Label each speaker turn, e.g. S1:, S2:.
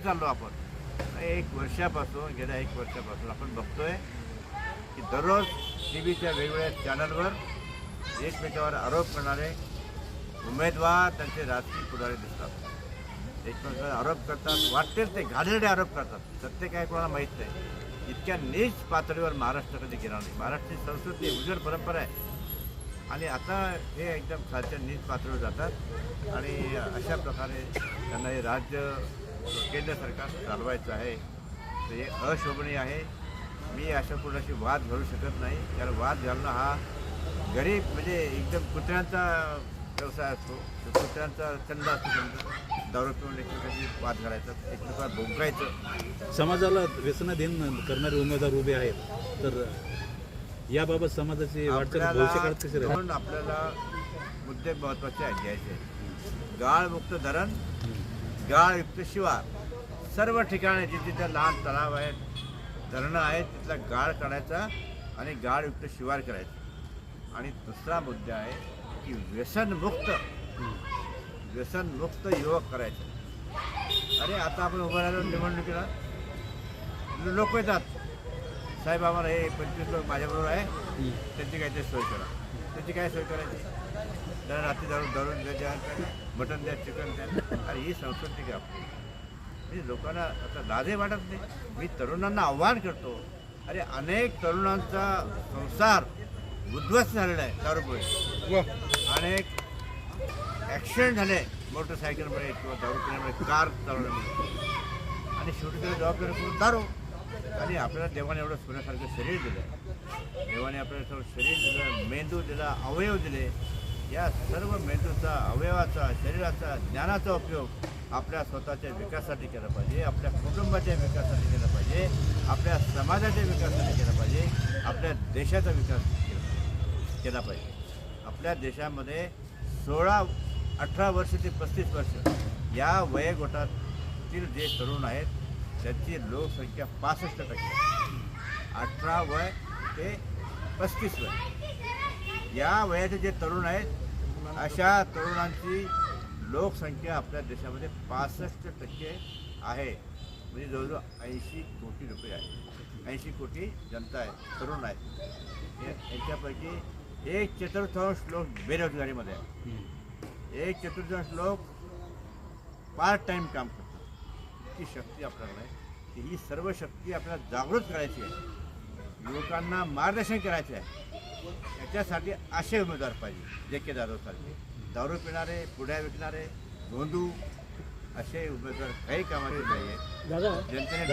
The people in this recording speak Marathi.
S1: चाललो आपण? एक वर्षापासून गेल्या एक वर्षापासून आपण बघतोय की दररोज टी व्हीच्या वेगवेगळ्या चॅनलवर एकमेकावर आरोप करणारे उमेदवार त्यांचे राजकीय पुढारी दिसतात. एकमेकावर आरोप करतात. वाटतेच ते घाणेरडे आरोप करतात. सत्य काय कोणाला माहीत नाही. इतक्या नीच पातळीवर महाराष्ट्र कधी गेला नाही. महाराष्ट्राची संस्कृती उजड परंपरा आहे. आणि आता हे एकदम खालच्या नीच पातळीवर जातात. आणि अशा प्रकारे त्यांना हे राज्य केंद्र सरकार चालवायचं आहे तर हे अशोभनीय आहे. मी अशा कुणाशी वाद घालू शकत नाही. कारण वाद घालणं हा गरीब म्हणजे एकदम कुत्र्यांचा व्यवसाय असतो. तो कुत्र्यांचा छंद असतो समजा. दारू पिऊन एकमेकांशी वाद घालायचा एकमेकांवर भोंकायचं.
S2: समाजाला व्यसनाधीन करणारे उमेदवार उभे आहेत. तर याबाबत समाजाची वाटचाल
S1: आपल्याला मुद्दे महत्त्वाचे आहेत. घ्यायचे गाळमुक्त धरण गाळयुक्त शिवार सर्व ठिकाणी जिथे तिथं लहान तलाव आहेत धरणं आहेत तिथला गाळ काढायचा आणि गाळयुक्त शिवार करायचं. आणि दुसरा मुद्दा आहे की व्यसनमुक्त व्यसनमुक्त युवक करायचे. अरे आता आपण उभं राहिलो निवडणुकीला. लोक येतात. साहेब आम्हाला हे पंचवीस लोक माझ्याबरोबर आहे. त्यांची काहीतरी सोय करा. त्यांची काय सोय करायची? त्याला रात्री धरून धरून द्या द्या मटण द्या चिकन द्या अरे ही संस्कृती आपली म्हणजे लोकांना आता लाजे वाटत नाही. मी तरुणांना आव्हान करतो. अरे अनेक तरुणांचा संसार उद्ध्वस्त झालेला आहे दारूमुळे. अनेक ॲक्सिडेंट झाले मोटरसायकलमुळे किंवा दारू पिण्यामुळे कार चालवण्यामुळे आणि शेवटी जबाबदारी करून दारू. आणि आपल्याला देवाने एवढं सोन्यासारखं शरीर दिलं. देवाने आपल्याला सर्व शरीर दिलं मेंदू दिला अवयव दिले. या सर्व मेंदूचा अवयवाचा शरीराचा ज्ञानाचा उपयोग आपल्या स्वतःच्या विकासासाठी केला पाहिजे आपल्या कुटुंबाच्या विकासासाठी केला पाहिजे आपल्या समाजाच्या विकासासाठी केला पाहिजे आपल्या देशाचा विकास केला केला पाहिजे. आपल्या देशामध्ये सोळा अठरा वर्ष ते पस्तीस वर्ष या वयोगटातील जे तरुण आहेत त्यांची लोकसंख्या पासष्ट टक्के. अठरा वय ते पस्तीस वय. या वयाचे जे तरुण आहेत अशा तरुणांची लोकसंख्या आपल्या देशामध्ये पासष्ट टक्के आहे. म्हणजे जवळजवळ ऐंशी कोटी रुपये आहे. ऐंशी कोटी जनता आहे तरुण आहे. याच्यापैकी एक चतुर्थांश लोक बेरोजगारीमध्ये आहे एक चतुर्थांश लोक पार्ट टाईम काम करतात. ही शक्ती आपल्याकडे आहे की ही सर्व शक्ती आपल्याला जागृत करायची आहे. युवकांना मार्गदर्शन करायचे आहे. याच्यासाठी असे उमेदवार पाहिजे जे के जाधवसारखे दारू पिणारे पुढ्या विकणारे गोंधू असे उमेदवार काही कामाचे नाही आहेत जनतेने